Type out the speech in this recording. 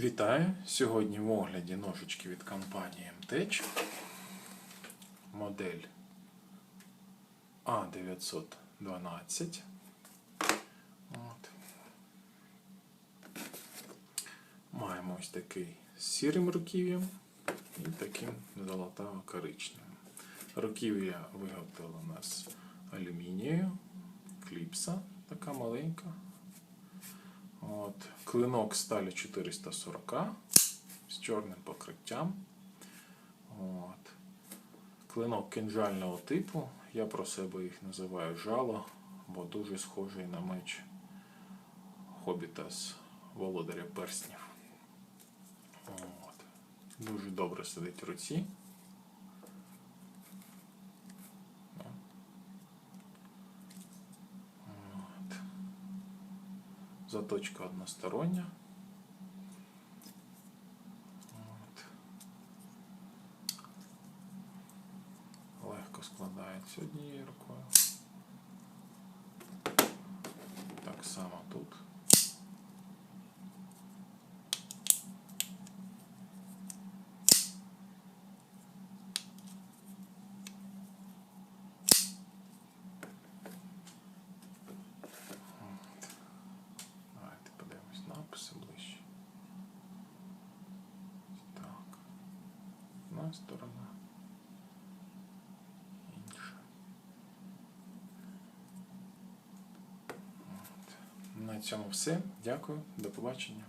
Вітаю! Сьогодні в огляді ножички від компанії МТЕЧ. Модель А912. От. Маємо ось такий з сірим руків'ям і таким золотаво-коричневим. Руків'я виготовлено з алюмінію, кліпса така маленька. Клинок сталі 440 з чорним покриттям. От. Клинок кинжального типу. Я про себе їх називаю жало, бо дуже схожий на меч хобіта з володаря перснів. От. Дуже добре сидить в руці. Заточка одностороння. От. Легко складається однією рукою. Так само тут. Сторона. Інша. От. На цьому все. Дякую. До побачення.